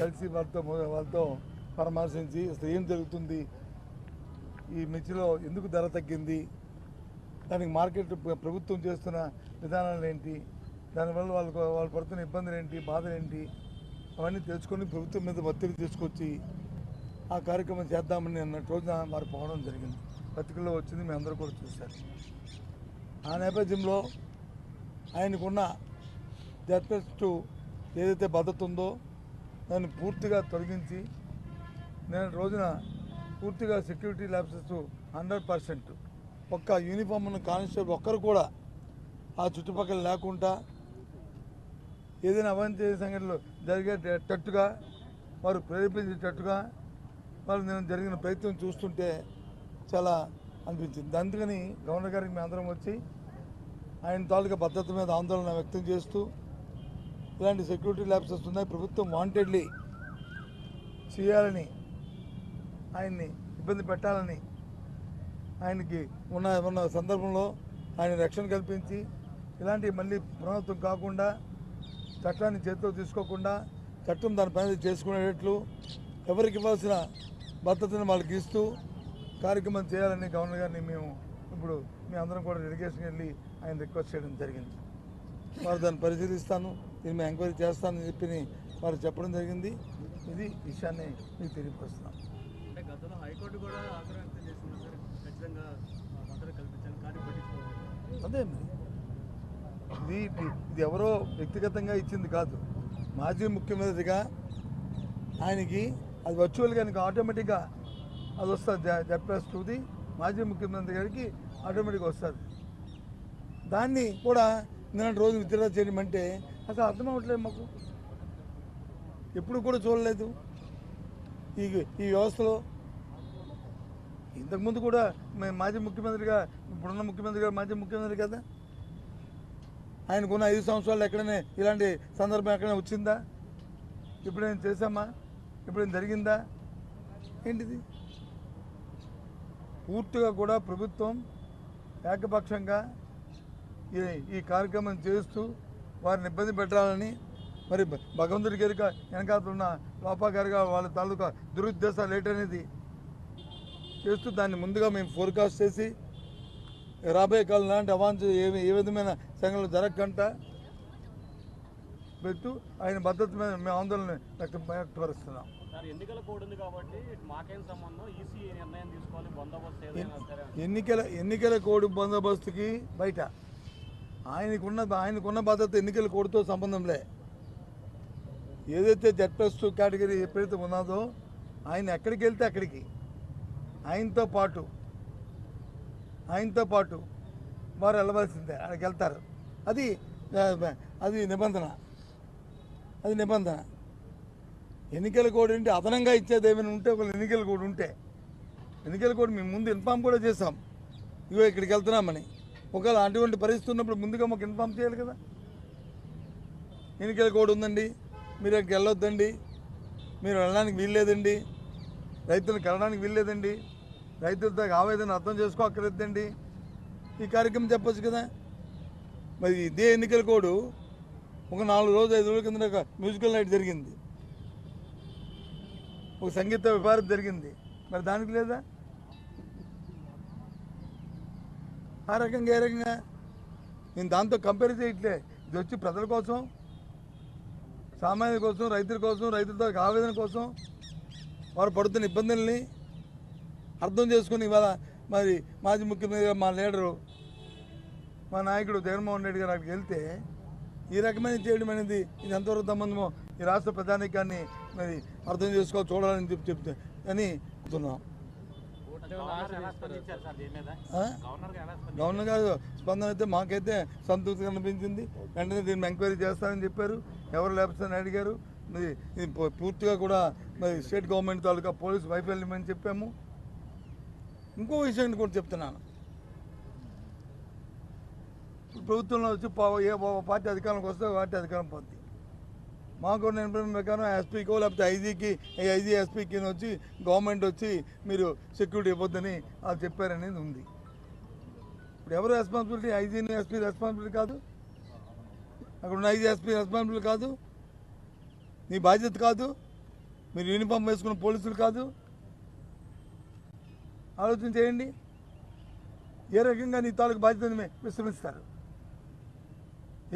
కలిసి వాళ్ళతో వాళ్ళతో పరామర్శించి అసలు ఏం జరుగుతుంది? ఈ మిర్చిలో ఎందుకు ధర తగ్గింది? దానికి మార్కెట్ ప్రభుత్వం చేస్తున్న విధానాలు ఏంటి? దానివల్ల వాళ్ళకు వాళ్ళు పడుతున్న ఇబ్బందులు ఏంటి? బాధలు ఏంటి? అవన్నీ తెలుసుకొని ప్రభుత్వం మీద ఒత్తిడి తీసుకొచ్చి ఆ కార్యక్రమం చేద్దామని అన్న రోజున వారు పోవడం జరిగింది. పత్రికల్లో వచ్చింది మీ అందరూ కూడా చూశారు. ఆ నేపథ్యంలో ఆయనకున్న జడ్పెస్ట్ ఏదైతే భద్రత ఉందో దాన్ని పూర్తిగా తొలగించి నేను రోజున పూర్తిగా సెక్యూరిటీ ల్యాబ్సెస్ హండ్రెడ్ పర్సెంట్ ఒక్క యూనిఫామ్ ఉన్న కానిస్టేబుల్ ఒక్కరు కూడా ఆ చుట్టుపక్కల లేకుండా ఏదైనా అవంతి సంఘటనలు జరిగేటట్టుగా వారు ప్రేరేపించేటట్టుగా వాళ్ళు నేను జరిగిన ప్రయత్నం చూస్తుంటే చాలా అనిపించింది. అందుకని గవర్నర్ గారికి మేము అందరం వచ్చి ఆయన తాలూకా భద్రత మీద ఆందోళన వ్యక్తం చేస్తూ ఇలాంటి సెక్యూరిటీ ల్యాబ్స్ వస్తున్నాయి ప్రభుత్వం వాంటెడ్లీ చేయాలని ఆయన్ని ఇబ్బంది పెట్టాలని ఆయనకి ఉన్న ఉన్న సందర్భంలో ఆయన రక్షణ కల్పించి ఇలాంటి మళ్ళీ పునరావృతం కాకుండా చట్టాన్ని చేతిలో తీసుకోకుండా చట్టం దాని పని చేసుకునేటట్లు ఎవరికి ఇవ్వాల్సిన భద్రతను వాళ్ళకి ఇస్తూ కార్యక్రమం చేయాలని గవర్నర్ గారిని మేము ఇప్పుడు మీ అందరం కూడా డెలిగేషన్కి వెళ్ళి ఆయన రిక్వెస్ట్ చేయడం జరిగింది. వారు దాన్ని పరిశీలిస్తాను దీన్ని మేము ఎంక్వైరీ చేస్తానని చెప్పి వారు చెప్పడం జరిగింది. ఇది విషయాన్ని మీకు తెలియపరుస్తున్నాం. అదే ఇది ఇది- ఎవరో వ్యక్తిగతంగా ఇచ్చింది కాదు. మాజీ ముఖ్యమంత్రిగా ఆయనకి అది వర్చువల్గా ఆయనకి ఆటోమేటిక్గా అది వస్తుంది. జడ్ప్లస్ టూది మాజీ ముఖ్యమంత్రి గారికి ఆటోమేటిక్గా వస్తుంది. దాన్ని కూడా నిన్న రోజు విత్డ్రా చేయమంటే అసలు అర్థం అవ్వట్లేదు మాకు. ఎప్పుడు కూడా చూడలేదు. ఈ ఈ వ్యవస్థలో ఇంతకుముందు కూడా మేము మాజీ ముఖ్యమంత్రిగా ఇప్పుడున్న ముఖ్యమంత్రి గారు మాజీ ముఖ్యమంత్రి కదా? ఆయనకున్న ఐదు సంవత్సరాలు ఎక్కడనే ఇలాంటి సందర్భం ఎక్కడైనా వచ్చిందా? ఇప్పుడేం చేశామా? ఇప్పుడేం జరిగిందా? ఏంటిది? పూర్తిగా కూడా ప్రభుత్వం ఏకపక్షంగా ఈ ఈ కార్యక్రమం చేస్తూ వారిని ఇబ్బంది పెట్టాలని మరి భగవంతుడి గారిక వెనకాతలు ఉన్న లోపా గారిగా వాళ్ళ తాలూకా దురుద్దేశాలు ఏంటనేది చేస్తూ దాన్ని ముందుగా మేము ఫోర్కాస్ట్ చేసి రాబోయే కాలం లాంటి అవాంఛ ఏ ఏ విధమైన సంఘటనలు జరగకుండా పెట్టు. ఆయన భద్రత మీద మేము ఆందోళన వ్యక్తం వ్యక్తపరుస్తున్నాం. ఎన్నికల ఎన్నికల కోడ్ బందోబస్తుకి బయట. ఆయనకున్న ఆయనకున్న భద్రత ఎన్నికల కోడ్తో సంబంధంలే ఏదైతే జెడ్ ప్లస్ టూ కేటగిరీ ఎప్పుడైతే ఉన్నదో ఆయన ఎక్కడికి వెళ్తే అక్కడికి. ఆయనతో పాటు ఆయనతో పాటు వారు వెళ్ళవలసిందే. అక్కడికి వెళ్తారు. అది అది నిబంధన. అది నిబంధన. ఎన్నికల కోడ్ ఏంటి? అదనంగా ఇచ్చేది ఏమైనా ఉంటే ఒకళ్ళు ఎన్నికల కోడ్ ఉంటే. ఎన్నికల కోడ్ మేము ముందు ఇన్ఫామ్ కూడా చేసాం ఇగో ఇక్కడికి వెళ్తున్నామని. ఒకవేళ అటువంటి పరిస్థితి ఉన్నప్పుడు ముందుగా మాకు ఇన్ఫామ్ చేయాలి కదా. ఎన్నికల కోడ్ ఉందండి. మీరు అక్కడికి వెళ్ళొద్దండి. మీరు వెళ్ళడానికి వీల్లేదండి. రైతులకు వెళ్ళడానికి వీల్లేదండి. రైతులతో ఆవేదన అర్థం చేసుకోక్కర్లేదండి. ఈ కార్యక్రమం చెప్పచ్చు కదా? మరి ఇదే ఎన్నికల కోడు ఒక నాలుగు రోజులు ఐదు రోజుల కింద ఒక మ్యూజికల్ నైట్ జరిగింది. ఒక సంగీత విభారం జరిగింది. మరి దానికి లేదా? ఆ రకంగా ఏ రకంగా? నేను దాంతో కంపేర్ చేయట్లే. ఇది వచ్చి ప్రజల కోసం సామాన్యుల కోసం రైతుల కోసం రైతులతో ఆవేదన కోసం వారు పడుతున్న ఇబ్బందుల్ని అర్థం చేసుకుని ఇవాళ మరి మాజీ ముఖ్యమంత్రి మా లీడరు మా నాయకుడు జగన్మోహన్ రెడ్డి గారు అక్కడికి వెళ్తే ఈ రకమైన చేయడం అనేది ఇది ఎంతవరకు సంబంధమో ఈ రాష్ట్ర ప్రధానికాన్ని మరి అర్థం చేసుకోవాలి చూడాలని చెప్పి చెప్తే అని చెప్తున్నాం. గవర్నర్ గారు స్పందన అయితే మాకైతే సంతృప్తి కనిపించింది వెంటనే దీన్ని ఎంక్వైరీ చేస్తానని చెప్పారు. ఎవరు లేపుతారని అడిగారు. మరి ఇది పూ- పూర్తిగా కూడా మరి స్టేట్ గవర్నమెంట్ తాలూకా పోలీస్ వైఫల్యం అని చెప్పాము. ఇంకో విషయం కూడా చెప్తున్నాను. ప్రభుత్వంలో వచ్చి ఏ పార్టీ అధికారంలోకి వస్తే పార్టీ అధికారం పోద్ది. మాకు ఇన్ఫర్మేషన్ ప్రకారం ఎస్పీకో లేకపోతే ఐజీకి ఐజీ ఎస్పీకి వచ్చి గవర్నమెంట్ వచ్చి మీరు సెక్యూరిటీ ఇవ్వద్దని అది చెప్పారనేది ఉంది. ఇప్పుడు ఎవరు రెస్పాన్సిబిలిటీ ఐజీని ఎస్పీ రెస్పాన్సిబిలిటీ కాదు. అక్కడ ఉన్న ఐజీ ఎస్పీ రెస్పాన్సిబిలిటీ కాదు. నీ బాధ్యత కాదు. మీరు యూనిఫామ్ వేసుకున్న పోలీసులు కాదు. ఆలోచన చేయండి. ఏ రకంగా నీ తాలూకు బాధ్యతను విశ్రమిస్తారు?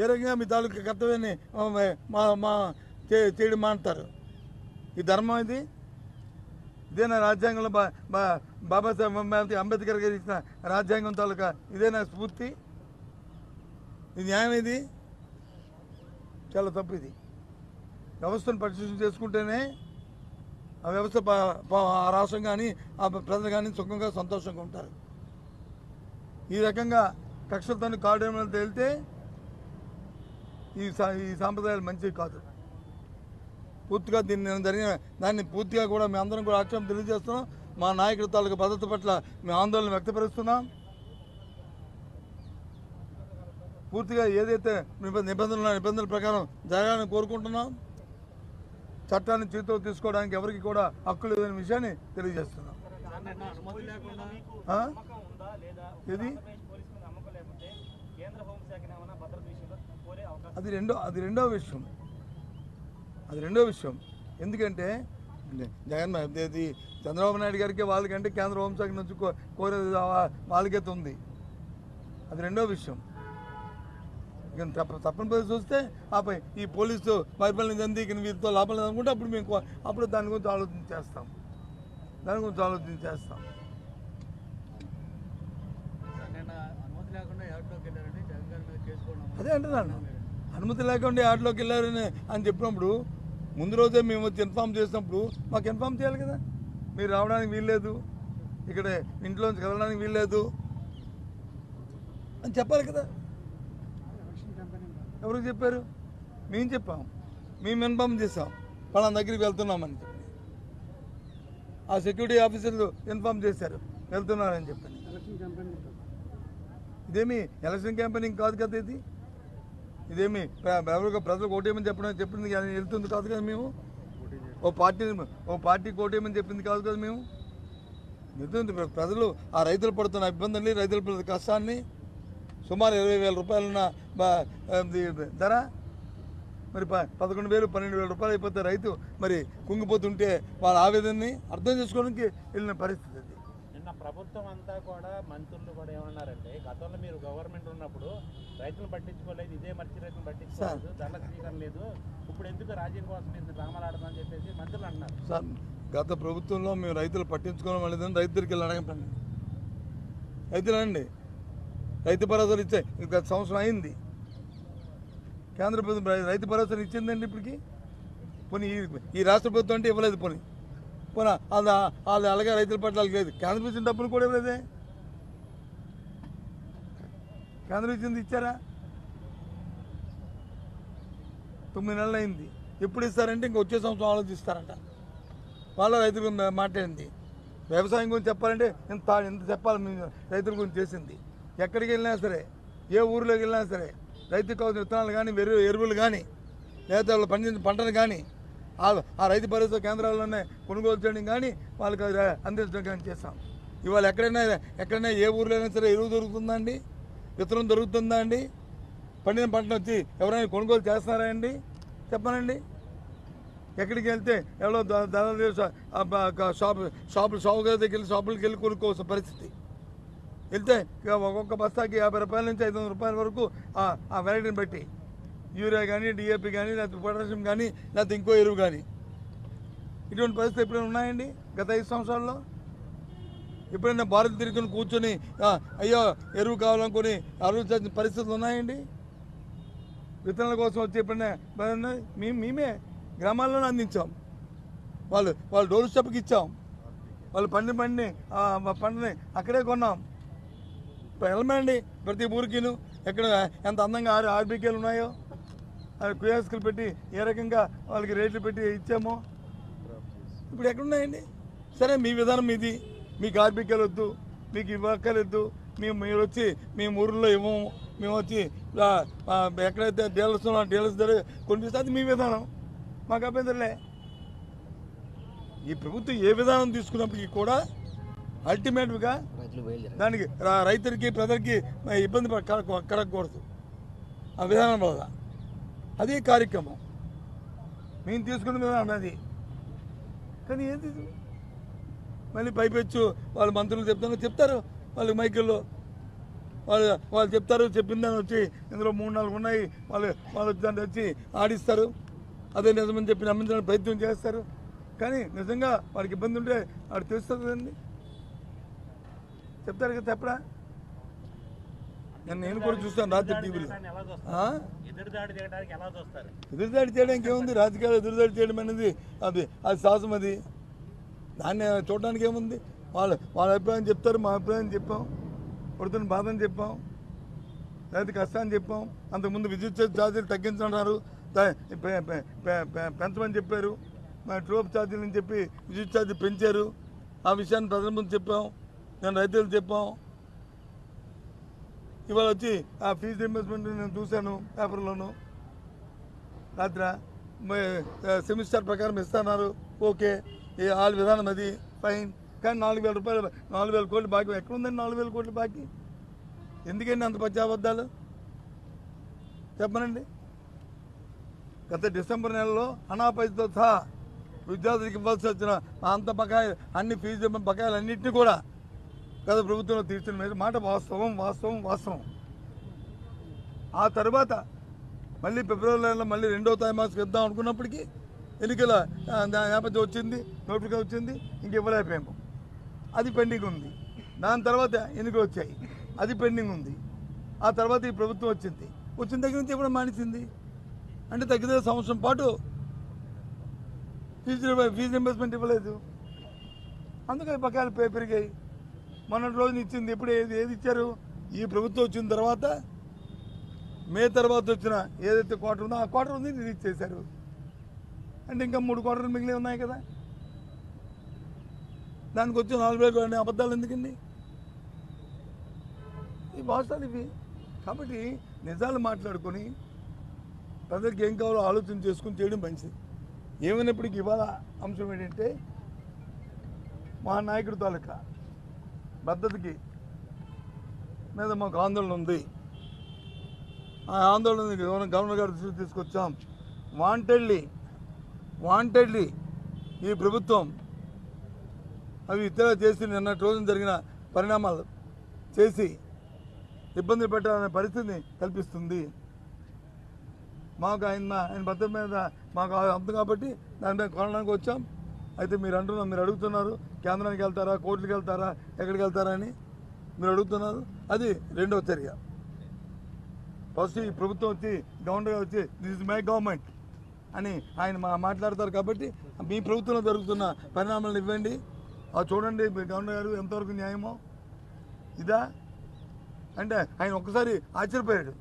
ఏ రకంగా మీ తాలూకు కర్తవ్యాన్ని మా మా చేయడం మాంటారు ఈ ధర్మం ఇది. ఇదేనా రాజ్యాంగంలో బా బా బాబాసాహెబ్ అంబేద్కర్ గారు ఇచ్చిన రాజ్యాంగం తాలూకా ఇదేనా స్ఫూర్తి? ఇది న్యాయం ఇది? చాలా తప్పు ఇది. వ్యవస్థను పరిశీలన చేసుకుంటేనే ఆ వ్యవస్థ ఆ రాష్ట్రం కానీ ఆ ప్రజలు కానీ సుఖంగా సంతోషంగా ఉంటారు. ఈ రకంగా కక్షలతో కాడేమని తేలితే ఈ సా- ఈ సాంప్రదాయాలు మంచివి కాదు. పూర్తిగా దీన్ని నేను జరిగిన దాన్ని పూర్తిగా కూడా మేము అందరం కూడా ఆక్షేపం తెలియజేస్తున్నాం. మా నాయకుడి తాలూకు భద్రత పట్ల మేము ఆందోళన వ్యక్తపరుస్తున్నాం. పూర్తిగా ఏదైతే నిబంధనలు నిబంధనల ప్రకారం జరగాలని కోరుకుంటున్నాం. చట్టాన్ని చేతిలో తీసుకోవడానికి ఎవరికి కూడా హక్కు లేదనే విషయాన్ని తెలియజేస్తున్నాం. ఇది ఏది? అది రెండో అది రెండో విషయం. అది రెండో విషయం. ఎందుకంటే జగన్ ఇది చంద్రబాబు నాయుడు గారికి వాళ్ళకంటే కేంద్ర హోంశాఖ నుంచి కో- కోరేది వాళ్ళకైతే ఉంది. అది రెండో విషయం. తప్ప తప్పని పరిస్థితి చూస్తే ఆపై ఈ పోలీసు పరిపాలన చెంది వీరితో లాభం లేదనుకుంటే అప్పుడు మేము అప్పుడు దాని గురించి ఆలోచన చేస్తాం. దాని గురించి ఆలోచన చేస్తాం. అదే అంటున్నాను. అనుమతి లేకుండా ఆటలోకి వెళ్ళారని అని చెప్పినప్పుడు ముందు రోజే మేము వచ్చి ఇన్ఫామ్ చేసినప్పుడు మాకు ఇన్ఫామ్ చేయాలి కదా. మీరు రావడానికి వీల్లేదు. ఇక్కడ ఇంట్లోంచి కదలడానికి వీల్లేదు. అని చెప్పాలి కదా. ఎవరికి చెప్పారు? మేము చెప్పాం. మేము ఇన్ఫామ్ చేసాం పలానా దగ్గరికి వెళ్తున్నామని చెప్పి. ఆ సెక్యూరిటీ ఆఫీసర్లు ఇన్ఫామ్ చేశారు. వెళ్తున్నారని చెప్పని. ఇదేమి ఎలక్షన్ క్యాంపెయినింగ్ కాదు కదా ఇది? ఇదేమి ఎవరికో ప్రజలకు ఓటేయమని చెప్పడం చెప్పింది కానీ వెళ్తుంది కాదు కదా మేము? ఓ పార్టీ ఓ పార్టీకి ఓటేయమని చెప్పింది కాదు కదా మేము? ప్రజలు ఆ రైతులు పడుతున్న ఇబ్బందుల్ని రైతులు పడుతున్న కష్టాన్ని సుమారు ఇరవై వేల రూపాయలున్న ధర? మరి ప పదకొండు వేలు పన్నెండు వేల రూపాయలు అయిపోతే రైతు మరి కుంగిపోతుంటే వాళ్ళ ఆవేదనని అర్థం చేసుకోవడానికి వెళ్ళిన పరిస్థితి అది. నిన్న ప్రభుత్వం అంతా కూడా మంత్రులు కూడా ఏమన్నారంటే గతంలో మీరు గవర్నమెంట్ ఉన్నప్పుడు రైతులు పట్టించుకోలేదు ఇదే మర్చి రైతులు పట్టించుకోలేదు ధరల స్వీకరణ లేదు ఇప్పుడు ఎందుకు రాజ్యం కోసం ఇంత డ్రామాలు చెప్పేసి మంత్రులు అన్నారు. సార్ గత ప్రభుత్వంలో మేము రైతులు పట్టించుకోవడం లేదని రైతులకి వెళ్ళి అడగండి రైతులు అండి రైతు భరోసాలు ఇచ్చే గత సంవత్సరం అయింది. కేంద్ర ప్రభుత్వం రై- రైతు భరోసాలు ఇచ్చిందండి ఇప్పటికి? పోనీ ఈ రాష్ట్ర ప్రభుత్వం అంటే ఇవ్వలేదు పోనీ. పోనీ అది వాళ్ళు అలాగే రైతుల పట్ల లేదు. కేంద్ర ప్రభుత్వం డబ్బులు కూడా ఇవ్వలేదే. కేంద్రం ఇచ్చింది ఇచ్చారా? తొమ్మిది నెలలు అయింది. ఎప్పుడు ఇస్తారంటే ఇంక వచ్చే సంవత్సరం ఆలోచిస్తారంట. వాళ్ళ రైతుల మాట్లాడింది. వ్యవసాయం గురించి చెప్పాలంటే ఇంత ఎంత చెప్పాలి రైతుల గురించి చేసింది. ఎక్కడికి వెళ్ళినా సరే ఏ ఊరిలోకి వెళ్ళినా సరే రైతుకు కావాల్సిన విత్తనాలు కానీ వెరు ఎరువులు కానీ లేదా వాళ్ళు పండించిన పంటలు కానీ ఆ రైతు భరోసా కేంద్రాల్లోనే కొనుగోలు చేయడం కానీ వాళ్ళకి అది అందించడం కానీ చేస్తాం ఇవాళ ఎక్కడైనా ఎక్కడైనా ఏ ఊర్లో అయినా సరే ఎరువు దొరుకుతుందా అండి విత్తనం దొరుకుతుందా అండి పండిన పంటను వచ్చి ఎవరైనా కొనుగోలు చేస్తారా అండి చెప్పనండి ఎక్కడికి వెళ్తే ఎవరో ద- షాప్ షాపులు షాపు దగ్గరికి వెళ్ళి షాపులకి వెళ్ళి కొనుక్కోవాల్సిన పరిస్థితి వెళ్తే ఇక ఒక్కొక్క బస్తాకి యాభై రూపాయల నుంచి ఐదు రూపాయల వరకు ఆ వెరైటీని బట్టి. యూరియా కానీ డిఏపి కానీ లేకపోతే పొటాషియం కానీ లేకపోతే ఇంకో ఎరువు కానీ ఇటువంటి పరిస్థితి ఎప్పుడైనా ఉన్నాయండి గత ఐదు సంవత్సరాల్లో? ఎప్పుడైనా భారత్ తిరుగుని కూర్చొని అయ్యో ఎరువు కావాలనుకొని ఆలోచించిన పరిస్థితులు ఉన్నాయండి? విత్తనాల కోసం వచ్చి ఎప్పుడైనా మేము మేమే గ్రామాల్లోనే అందించాం. వాళ్ళు వాళ్ళు డోర్ స్టెప్కి ఇచ్చాం. వాళ్ళు పండి పండి పంటని అక్కడే కొన్నాం. వెళ్ళమండి. ప్రతి ఊరికిను ఎక్కడ ఎంత అందంగా ఆరు ఆర్బీకేలు ఉన్నాయో అది కుయాస్కులు పెట్టి ఏ రకంగా వాళ్ళకి రేట్లు పెట్టి ఇచ్చామో. ఇప్పుడు ఎక్కడున్నాయండి? సరే మీ విధానం ఇది మీకు ఆర్బీకేలు వద్దు మీకు ఇవ్వక్కర్లేదు. మేము మీరు వచ్చి మేము ఊరిలో ఇవ్వము. మేము వచ్చి ఎక్కడైతే డీలర్స్ ఉన్నా డీలర్స్ దగ్గర కొనిపిస్తే అది మీ విధానం. మాకు అభ్యంతరలే ఈ ప్రభుత్వం ఏ విధానం తీసుకున్నప్పటికీ కూడా అల్టిమేట్గా దానికి రైతులకి ప్రజలకి ఇబ్బంది పడ- కలగకూడదు. ఆ విధానం వల్ల. అదే కార్యక్రమం. మేము తీసుకున్న విధానం అది. కానీ ఏంది మళ్ళీ పైపెచ్చు వాళ్ళ మంత్రులు చెప్తాను చెప్తారు. వాళ్ళు మైకుల్లో వాళ్ళు వాళ్ళు చెప్తారు చెప్పిందని వచ్చి ఇందులో మూడు నాలుగు ఉన్నాయి. వాళ్ళు వాళ్ళు దాన్ని వచ్చి ఆడిస్తారు. అదే నిజమని చెప్పి నమ్మించడానికి ప్రయత్నం చేస్తారు. కానీ నిజంగా వాడికి ఇబ్బంది ఉంటే వాడు తెలుస్తుంది కదండి చెప్తారు కదా చెప్పరా నేను నేను కూడా చూస్తాను రాత్రి టీవీలో? ఎదురుదాడి చేయడానికి ఏముంది రాజకీయాలు ఎదురుదాడి చేయడం అనేది అది అది సాహసం అది. దాన్ని చూడడానికి ఏముంది? వాళ్ళ వాళ్ళ అభిప్రాయం చెప్తారు మా అభిప్రాయం చెప్పాం. పడుతున్న బాధని చెప్పాం. లేకపోతే కష్టాన్ని చెప్పాం. అంతకుముందు విద్యుత్ ఛార్జీలు తగ్గించన్నారు పెంచమని చెప్పారు. మా ట్రోప్ ఛార్జీలు అని చెప్పి విద్యుత్ ఛార్జీ పెంచారు. ఆ విషయాన్ని ప్రజల ముందు చెప్పాం. నేను రైతులు చెప్పాం. ఇవాళ వచ్చి ఆ ఫీజు రీంబర్స్మెంట్ నేను చూశాను పేపర్లోను. రాత్ర సెమిస్టర్ ప్రకారం ఇస్తున్నారు. ఓకే ఈ వాళ్ళ విధానం అది ఫైన్ కానీ నాలుగు వేల రూపాయలు నాలుగు వేల కోట్లు బాకీ ఎక్కడ ఉందండి నాలుగు వేల కోట్లు బాకీ? ఎందుకండి అంత పచ్చాబద్ధాలు చెప్పనండి. గత డిసెంబర్ నెలలో అనాపైతో సహా విద్యార్థులకు ఇవ్వాల్సి వచ్చిన అంత బకాయి అన్ని ఫీజు బకాయిలు అన్నింటినీ కూడా గత ప్రభుత్వంలో తీర్చిన మీద మాట వాస్తవం వాస్తవం వాస్తవం. ఆ తర్వాత మళ్ళీ ఫిబ్రవరి నెలలో మళ్ళీ రెండో తారీమాసం ఇద్దాం అనుకున్నప్పటికీ ఎన్నికల దా- నేపథ్యం వచ్చింది నోటిఫికేషన్ వచ్చింది ఇంక ఇవ్వలేకపోయాము. అది పెండింగ్ ఉంది. దాని తర్వాత ఎన్నికలు వచ్చాయి. అది పెండింగ్ ఉంది. ఆ తర్వాత ఈ ప్రభుత్వం వచ్చింది. వచ్చిన దగ్గర నుంచి ఇవ్వడం మానేసింది. అంటే తగ్గితే సంవత్సరం పాటు ఫీజు ఫీజు రింబర్స్మెంట్ ఇవ్వలేదు. అందుకని బకాయిలు పే- పెరిగాయి. మొన్నటి రోజున ఇచ్చింది ఎప్పుడు ఏది ఏది ఇచ్చారు? ఈ ప్రభుత్వం వచ్చిన తర్వాత మే తర్వాత వచ్చిన ఏదైతే క్వార్టర్ ఉందో ఆ క్వార్టర్ ఉంది రిలీజ్ చేశారు అంటే ఇంకా మూడు క్వార్టర్లు మిగిలి ఉన్నాయి కదా? దానికి వచ్చి నాలుగు వేలు కొన్ని అబద్ధాలు ఎందుకండి? ఈ భాషలు ఇవి. కాబట్టి నిజాలు మాట్లాడుకొని ప్రజలకు ఏం కావాలో ఆలోచన చేసుకుని చేయడం మంచిది. ఏమైనప్పటికీ ఇవాళ అంశం ఏంటంటే మా నాయకుడి తాలూకా పద్ధతికి మీద మాకు ఆందోళన ఉంది. ఆ ఆందోళన గవర్నర్ గవర్నర్ గారి దృష్టికి తీసుకొచ్చాం. వాంటెడ్లీ వాంటెడ్లీ ఈ ప్రభుత్వం అవి ఇతర చేసి నిన్నటి రోజున జరిగిన పరిణామాలు చేసి ఇబ్బంది పెట్టాలనే పరిస్థితిని కల్పిస్తుంది. మాకు ఆయన ఆయన భద్రత మీద మాకు అంత కాబట్టి దాని మీద కొనడానికి వచ్చాం. అయితే మీరు అంటున్నారు మీరు అడుగుతున్నారు కేంద్రానికి వెళ్తారా కోర్టుకి వెళ్తారా ఎక్కడికి వెళ్తారా అని మీరు అడుగుతున్నారు. అది రెండవ చర్య. ఫస్ట్ ఈ ప్రభుత్వం వచ్చి గవర్నర్గా గారు వచ్చి దిస్ ఇస్ మై గవర్నమెంట్ అని ఆయన మా మాట్లాడతారు కాబట్టి మీ ప్రభుత్వంలో జరుగుతున్న పరిణామాలను ఇవ్వండి. ఆ చూడండి మీ గవర్నర్ గారు ఎంతవరకు న్యాయమో. ఇదా? అంటే ఆయన ఒక్కసారి ఆశ్చర్యపోయాడు.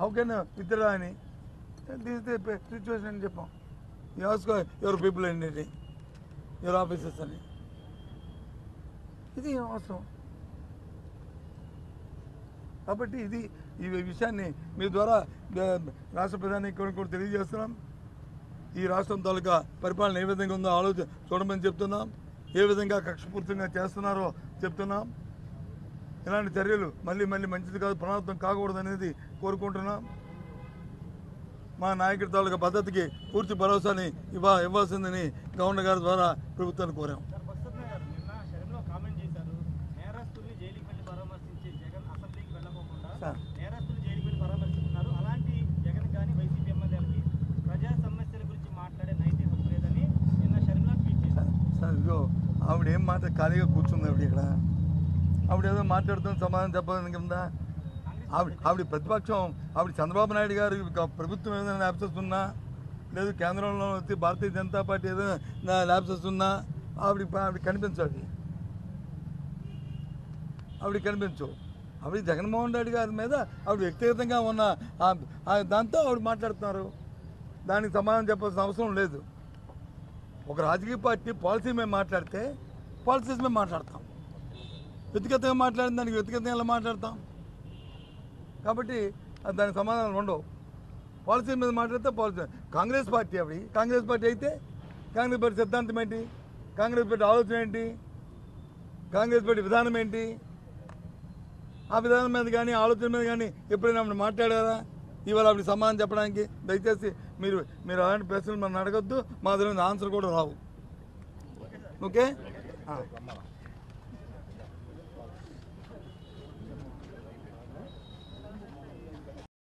హౌ కెన్ విత్డ్రా అని? దిస్ ద సిచ్యువేషన్ అని చెప్పాం. ఆస్కో యువర్ పీపుల్ అండి యువర్ ఆఫీసెస్ అని. ఇది అవసరం. కాబట్టి ఇది ఈ విషయాన్ని మీ ద్వారా రాష్ట్ర ప్రధానికి కూడా కూడా తెలియజేస్తున్నాం. ఈ రాష్ట్రం తాలూకా పరిపాలన ఏ విధంగా ఉందో ఆలోచన చూడమని చెప్తున్నాం. ఏ విధంగా కక్షపూర్తంగా చేస్తున్నారో చెప్తున్నాం. ఇలాంటి చర్యలు మళ్ళీ మళ్ళీ మంచిది కాదు పునరావృతం కాకూడదు అనేది కోరుకుంటున్నాం. మా నాయకుడి తాలూకా పద్ధతికి పూర్తి భరోసాని ఇవ్వ ఇవ్వాల్సిందని గవర్నర్ గారి ద్వారా ప్రభుత్వాన్ని కోరాం. ఇదిగో ఆవిడ ఏం మాట ఖాళీగా కూర్చుంది ఆవిడ ఇక్కడ? ఆవిడ ఏదో మాట్లాడుతున్న సమాధానం చెప్పడానికి ఉందా? ఆవిడ ఆవిడ ప్రతిపక్షం ఆవిడ చంద్రబాబు నాయుడు గారు ప్రభుత్వం ఏదైనా ల్యాబ్సెస్ ఉన్నా లేదు కేంద్రంలో వచ్చి భారతీయ జనతా పార్టీ ఏదైనా ల్యాబ్సెస్ ఉన్నా ఆవిడ ఆవిడ కనిపించాలి ఆవిడ కనిపించు ఆవిడ జగన్మోహన్ రెడ్డి గారి మీద ఆవిడ వ్యక్తిగతంగా ఉన్న దాంతో ఆవిడ మాట్లాడుతున్నారు. దానికి సమాధానం చెప్పాల్సిన అవసరం లేదు. ఒక రాజకీయ పార్టీ పాలసీ మేము మాట్లాడితే పాలసీస్ మేము మాట్లాడతాం. వ్యక్తిగతంగా మాట్లాడిన దానికి వ్యక్తిగతంగా ఎలా మాట్లాడతాం? కాబట్టి అది దానికి సమాధానం ఉండవు. పాలసీ మీద మాట్లాడితే పాలసీ. కాంగ్రెస్ పార్టీ అవి కాంగ్రెస్ పార్టీ అయితే కాంగ్రెస్ పార్టీ సిద్ధాంతం ఏంటి? కాంగ్రెస్ పార్టీ ఆలోచన ఏంటి? కాంగ్రెస్ పార్టీ విధానం ఏంటి? ఆ విధానం మీద కానీ ఆలోచన మీద కానీ ఎప్పుడైనా ఆవిడ మాట్లాడారా? ఇవాళ ఆవిడ సమాధానం చెప్పడానికి దయచేసి మీరు మీరు అలాంటి ప్రశ్నలు మనం అడగొద్దు. మా దగ్గర ఆన్సర్ కూడా రావు. ఓకే?